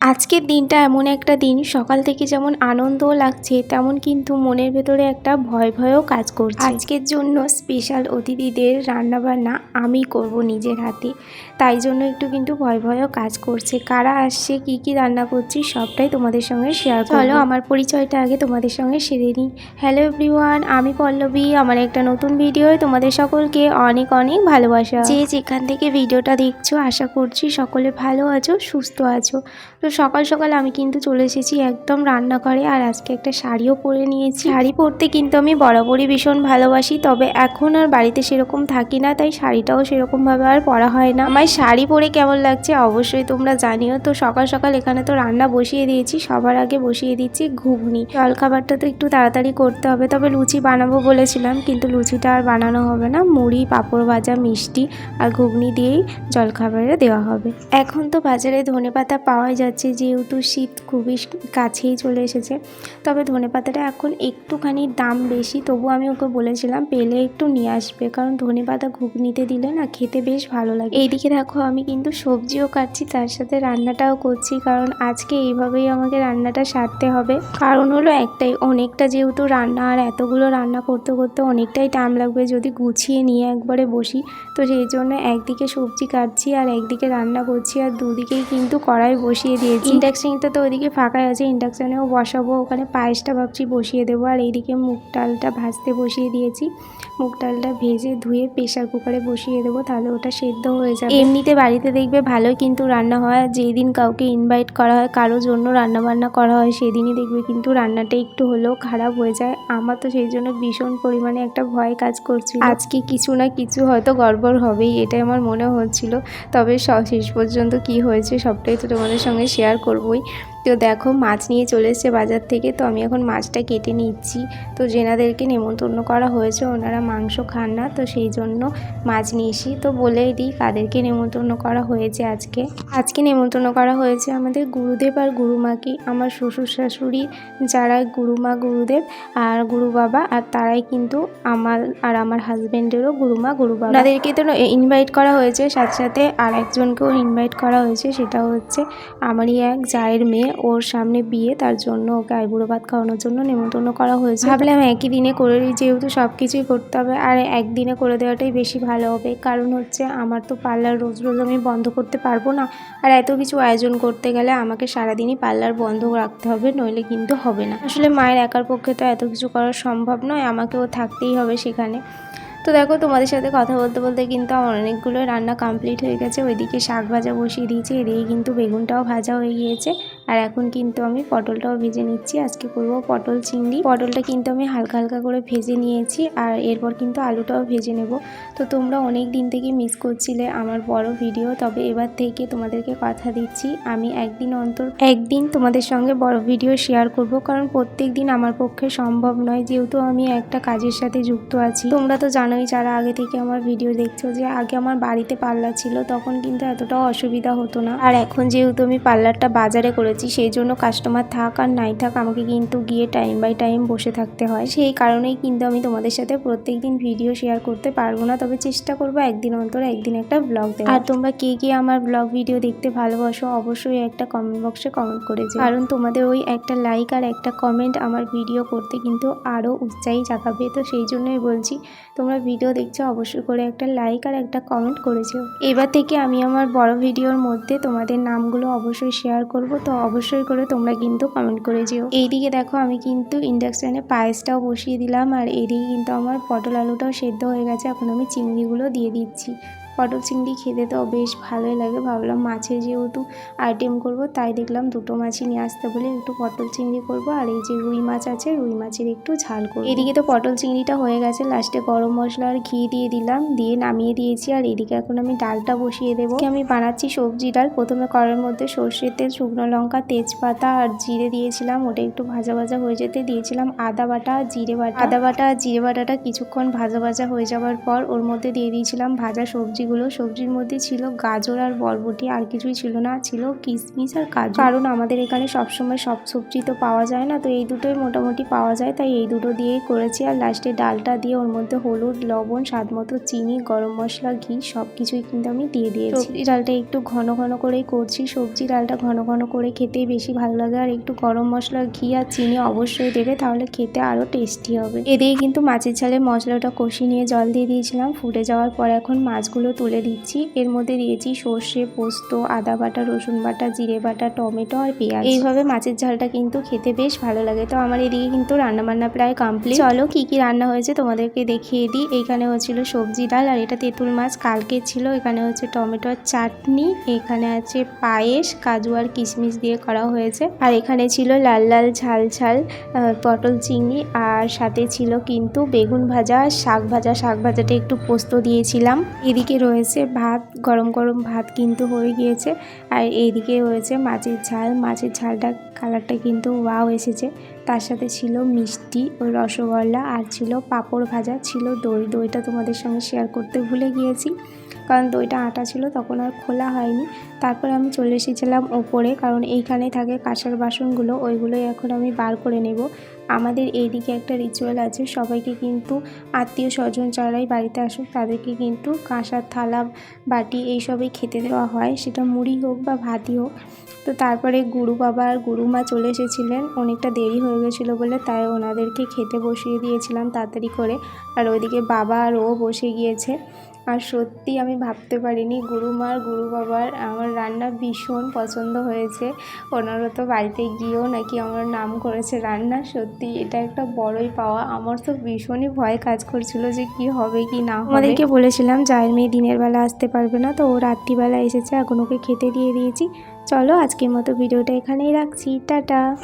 আজকের দিনটা এমন একটা দিন সকাল থেকে যেমন আনন্দও লাগছে তেমন কিন্তু মনের ভেতরে একটা ভয় ভয়ও কাজ করছে। আজকের জন্য স্পেশাল অতিথিদের রান্নাবান্না আমি করব নিজের হাতে। তাই জন্য একটু কিন্তু ভয় ভয়ও কাজ করছে। কারা আসছে কি কি রান্না করছি সবটাই তোমাদের সঙ্গে শেয়ার চলো আমার পরিচয়টা আগে তোমাদের সঙ্গে সেরে নিই। হ্যালো এভরিওয়ান আমি পল্লবী। আমার একটা নতুন ভিডিওয় তোমাদের সকলকে অনেক অনেক ভালোবাসা। যে যেখান থেকে ভিডিওটা দেখছ আশা করছি সকলে ভালো আছো সুস্থ আছো। তো সকাল সকাল আমি কিন্তু চলে এসেছি একদম রান্নাঘরে আর আজকে একটা শাড়িও পরে নিয়েছি। শাড়ি পরতে কিন্তু আমি বরাবরই ভীষণ ভালোবাসি, তবে এখন আর বাড়িতে সেরকম থাকি না, তাই শাড়িটাও সেরকমভাবে আর পরা হয় না। আমার শাড়ি পরে কেমন লাগছে অবশ্যই তোমরা জানিও। তো সকাল সকাল এখানে তো রান্না বসিয়ে দিয়েছি, সবার আগে বসিয়ে দিচ্ছি ঘুগনি। জল খাবারটা তো একটু তাড়াতাড়ি করতে হবে, তবে লুচি বানাবো বলেছিলাম, কিন্তু লুচিটা আর বানানো হবে না। মুড়ি, পাঁপড় ভাজা, মিষ্টি আর ঘুগনি দিয়েই জলখাবারে দেওয়া হবে। এখন তো বাজারে ধনেপাতা পাওয়াই যাচ্ছে। যেহেতু শীত খুবই কাছেই চলে এসেছে। তবে ধনেপাতাটা এখন একটুখানি দাম বেশি, তবু আমি ওকে বলেছিলাম পেলে একটু নিয়ে আসবে, কারণ ধনে ধনেপাতা ঘুগনিতে দিলে না খেতে বেশ ভালো লাগে। এইদিকে দেখো, আমি কিন্তু সবজিও কাটছি, তার সাথে রান্নাটাও করছি, কারণ আজকে এইভাবেই আমাকে রান্নাটা সারতে হবে। কারণ হলো একটাই, অনেকটা যেহেতু রান্না আর এতগুলো রান্না করতে করতে অনেকটাই টাইম লাগবে যদি গুছিয়ে নিয়ে একবারে বসি। তো সেই জন্য একদিকে সবজি কাটছি আর একদিকে রান্না করছি, আর দুদিকেই কিন্তু কড়াই বসিয়ে দিয়েছি। ইন্ডাকশনটা তো ওইদিকে ফাঁকাই আছে ইন্ডাকশানেও বসাবো ওখানে পায়েসটা ভাবছি বসিয়ে দেবো আর এইদিকে মুগ ডালটা ভাজতে বসিয়ে দিয়েছি। মুগ ডালটা ভেজে ধুয়ে প্রেশার কুকারে বসিয়ে দেবো তাহলে ওটা সেদ্ধ হয়ে যাবে। এমনিতে বাড়িতে দেখবে ভালোই কিন্তু রান্না হয় আর যেই দিন কাউকে ইনভাইট করা হয় কারোর জন্য রান্না বান্না করা হয় সেদিনই দেখবে কিন্তু রান্নাটা একটু হলেও খারাপ হয়ে যায়। আমার তো সেই জন্য ভীষণ পরিমাণে একটা ভয় কাজ করছিল। আজকে কিছু না কিছু হয়তো গড়বড় হবেই এটাই আমার মনে হচ্ছিল। তবে শেষ পর্যন্ত কি হয়েছে সবটাই তো তোমাদের সঙ্গে শেয়ার করবই তো দেখো, মাছ নিয়ে চলে এসেছে বাজার থেকে, তো আমি এখন মাছটা কেটে নিচ্ছি। তো যেনাদেরকে নেমন্তন্ন করা হয়েছে, ওনারা মাংস খান না, তো সেই জন্য মাছ নিয়ে এসি তো বলেই দিই, কাদেরকে নেমন্তন্ন করা হয়েছে আজকে। আজকে নেমন্তন্ন করা হয়েছে আমাদের গুরুদেব আর গুরুমাকে। আমার শ্বশুর শাশুড়ি যারা গুরুমা গুরুদেব আর গুরু বাবা আর তারাই কিন্তু আমার আর আমার হাজব্যান্ডেরও গুরুমা গুরু বাবা ওনাদেরকে তো ইনভাইট করা হয়েছে, সাথে সাথে আর একজনকেও ইনভাইট করা হয়েছে, সেটা হচ্ছে আমারই এক জায়ের মেয়ে। ওর সামনে বিয়ে, তার জন্য ওকে আইবুড়ো ভাত খাওয়ানোর জন্য নেমন্তন্ন করা হয়েছে। ভাবলাম একই দিনে করে দিই, যেহেতু সব কিছুই করতে হবে, আর একদিনে করে দেওয়াটাই বেশি ভালো হবে। কারণ হচ্ছে আমার তো পার্লার রোজ রোজ আমি বন্ধ করতে পারব না, আর এত কিছু আয়োজন করতে গেলে আমাকে সারাদিনই পার্লার বন্ধ রাখতে হবে, নইলে কিন্তু হবে না। আসলে মায়ের একার পক্ষে তো এত কিছু করা সম্ভব নয়, আমাকেও থাকতেই হবে সেখানে। তো দেখো, তোমাদের সাথে কথা বলতে বলতে কিন্তু আমার অনেকগুলো রান্না কমপ্লিট হয়ে গেছে, ওইদিকে শাক ভাজা বসিয়ে দিয়েছি, এদিকে কিন্তু বেগুনটাও ভাজা হয়ে গিয়েছে। আর এখন কিন্তু আমি পটলটাও ভেজে নিচ্ছি। আজকে করব পটল চিংড়ি। পটলটা কিন্তু আমি হালকা হালকা করে ভেজে নিয়েছি আর এরপর কিন্তু আলুটাও ভেজে নেব। তো তোমরা অনেক দিন থেকে মিস করছিলে আমার বড় ভিডিও তবে এবার থেকে তোমাদেরকে কথা দিচ্ছি। আমি একদিন অন্তর, একদিন তোমাদের সঙ্গে বড় ভিডিও শেয়ার করব, কারণ প্রত্যেক দিন আমার পক্ষে সম্ভব নয়, যেহেতু আমি একটা কাজের সাথে যুক্ত আছি। তোমরা তো জানোই যারা আগে থেকে আমার ভিডিও দেখছ যে আগে আমার বাড়িতে পার্লার ছিল, তখন কিন্তু এতটাও অসুবিধা হতো না। আর এখন যেহেতু আমি পার্লারটা বাজারে করেছি সেই জন্য কাস্টমার থাক আর নাই থাক আমাকে কিন্তু গিয়ে টাইম বাই টাইম বসে থাকতে হয়। সেই কারণেই কিন্তু আমি তোমাদের সাথে প্রত্যেক দিন ভিডিও শেয়ার করতে পারব না। তবে চেষ্টা করব একদিন অন্তর একদিন একটা ব্লগ দেওয়া আর তোমরা কে কে আমার ব্লগ ভিডিও দেখতে ভালোবাসো অবশ্যই একটা কমেন্ট বক্সে কমেন্ট করে যেও। কারণ তোমাদের ওই একটা লাইক আর একটা কমেন্ট আমার ভিডিও করতে কিন্তু আরও উৎসাহী জাগাবে। তো সেই জন্যই বলছি তোমরা ভিডিও দেখছ অবশ্যই করে একটা লাইক আর একটা কমেন্ট করেছ এবার থেকে আমি আমার বড় ভিডিওর মধ্যে তোমাদের নামগুলো অবশ্যই শেয়ার করব। তো অবশ্যই করে, তোমরা কিন্তু কমেন্ট করে যেও। এইদিকে দেখো, আমি কিন্তু ইন্ডাকশানে পায়েসটাও বসিয়ে দিলাম, আর এদিকে কিন্তু আমার পটল আলুটাও সেদ্ধ হয়ে গেছে, এখন আমি চিংড়িগুলো দিয়ে দিচ্ছি। পটল চিংড়ি খেতে তো বেশ ভালোই লাগে। ভাবলাম মাছের যেহেতু আইটেম করব, তাই দেখলাম দুটো মাছই নিয়ে আসতে বলে। একটু পটল চিংড়ি করব আর এই যে রুই মাছ আছে, রুই মাছের একটু ঝাল করব। এদিকে তো পটল চিংড়িটা হয়ে গেছে লাস্টে গরম মশলা আর ঘি দিয়ে দিলাম, দিয়ে নামিয়ে দিয়েছি আর এদিকে এখন আমি ডালটা বসিয়ে দেবো। আমি বানাচ্ছি সবজি ডাল, প্রথমে কড়াইয়ের মধ্যে সর্ষের তেল, শুকনো লঙ্কা, তেজপাতা আর জিরে দিয়েছিলাম। ওটা একটু ভাজা ভাজা হয়ে যেতে দিয়েছিলাম, আদা বাটা, জিরে বাটা। আদা বাটা আর জিরে বাটাটা কিছুক্ষণ ভাজা ভাজা হয়ে যাওয়ার পর ওর মধ্যে দিয়ে দিয়েছিলাম ভাজা সবজিগুলো। সবজিগুলো সবজির মধ্যে ছিল, গাজর আর বরবটি আর কিছুই ছিল না, ছিল কিশমিশ আর কাজু। কারণ আমাদের এখানে সবসময় সব সবজি তো পাওয়া যায় না, তো এই দুটোই মোটামুটি পাওয়া যায়, তাই এই দুটো দিয়েই করেছি। আর লাস্টে ডালটা দিয়ে ওর মধ্যে হলুদ, লবণ, স্বাদ মতো চিনি, গরম মশলা, ঘি সব কিছুই কিন্তু আমি দিয়ে দিয়েছি। সবজি ডালটা একটু ঘন ঘন করেই করছি, সবজি ডালটা ঘন ঘন করে খেতেই বেশি ভালো লাগে। আর একটু গরম মশলা, ঘি আর চিনি অবশ্যই দেবে, তাহলে খেতে আরও টেস্টি হবে। এদিকে কিন্তু মাছের ঝালে মশলাটা কষিয়ে নিয়ে জল দিয়ে দিয়েছিলাম, ফুটে যাওয়ার পর এখন মাছগুলো তুলে দিচ্ছি। এর মধ্যে দিয়েছি সর্ষে, পোস্ত, আদা বাটা, রসুন বাটা, জিরে বাটা, টমেটো আর পেঁয়াজ। এইভাবে মাছের ঝালটা কিন্তু খেতে বেশ ভালো লাগে। তো আমার এদিকে কিন্তু রান্নাবান্না প্রায় কমপ্লিট চলো কি কি রান্না হয়েছে তোমাদেরকে দেখিয়ে দিই। এখানে হচ্ছিল সবজি ডাল আর এটা তেঁতুল মাছ। কালকে ছিল, এখানে হচ্ছে টমেটোর চাটনি। এখানে আছে পায়েস, কাজু আর কিশমিশ দিয়ে করা হয়েছে। আর এখানে ছিল লাল লাল ঝাল ঝাল পটল চিংড়ি। আর সাথে ছিল কিন্তু বেগুন ভাজা শাক ভাজা। শাক ভাজাটা একটু পোস্ত দিয়েছিলাম। এদিকে রয়েছে, ভাত, গরম গরম ভাত কিন্তু হয়ে গিয়েছে। আর এইদিকে রয়েছে মাছের ঝাল। মাছের ঝালটা কালারটা কিন্তু ওয়াও এসেছে। তার সাথে ছিল মিষ্টি ওই রসগোল্লা আর ছিল পাঁপড় ভাজা, ছিল দই। দইটা তোমাদের সঙ্গে শেয়ার করতে ভুলে গিয়েছি, কারণ দইটা আটা ছিল, তখন আর খোলা হয়নি। তারপর আমি চলে এসেছিলাম ওপরে, কারণ এইখানে থাকে কাঁসার বাসনগুলো, ওইগুলোই এখন আমি বার করে নেব। আমাদের এইদিকে একটা রিচুয়াল আছে, সবাইকে কিন্তু আত্মীয় স্বজন যারাই বাড়িতে আসুক, তাদেরকে কিন্তু কাঁসার থালা, বাটি এইসবই খেতে দেওয়া হয়। সেটা মুড়ি হোক বা ভাতই হোক। তো তারপরে গুরু বাবা আর গুরুমা চলে এসেছিলেন, অনেকটা দেরি হয়ে গেছিল বলে তাই ওনাদেরকে খেতে বসিয়ে দিয়েছিলাম তাড়াতাড়ি করে। আর ওইদিকে বাবা আর ও বসে গিয়েছে। আর সত্যি আমি ভাবতে পারিনি, গুরুমার গুরু বাবার আমার রান্না ভীষণ পছন্দ হয়েছে। ওনারা তো বাড়িতে গিয়েও নাকি আমার নাম করেছে রান্না। সত্যি এটা একটা বড়ই পাওয়া। আমার তো ভীষণই ভয় কাজ করছিল যে কি হবে, কি না আমাদেরকে বলেছিলাম, জায়ের মেয়ে দিনের বেলা আসতে পারবে না, তো ও রাত্রিবেলা এসেছে এখন ওকে খেতে দিয়ে দিয়েছি। চলো আজকের মতো ভিডিওটা এখানেই রাখছি। টাটা।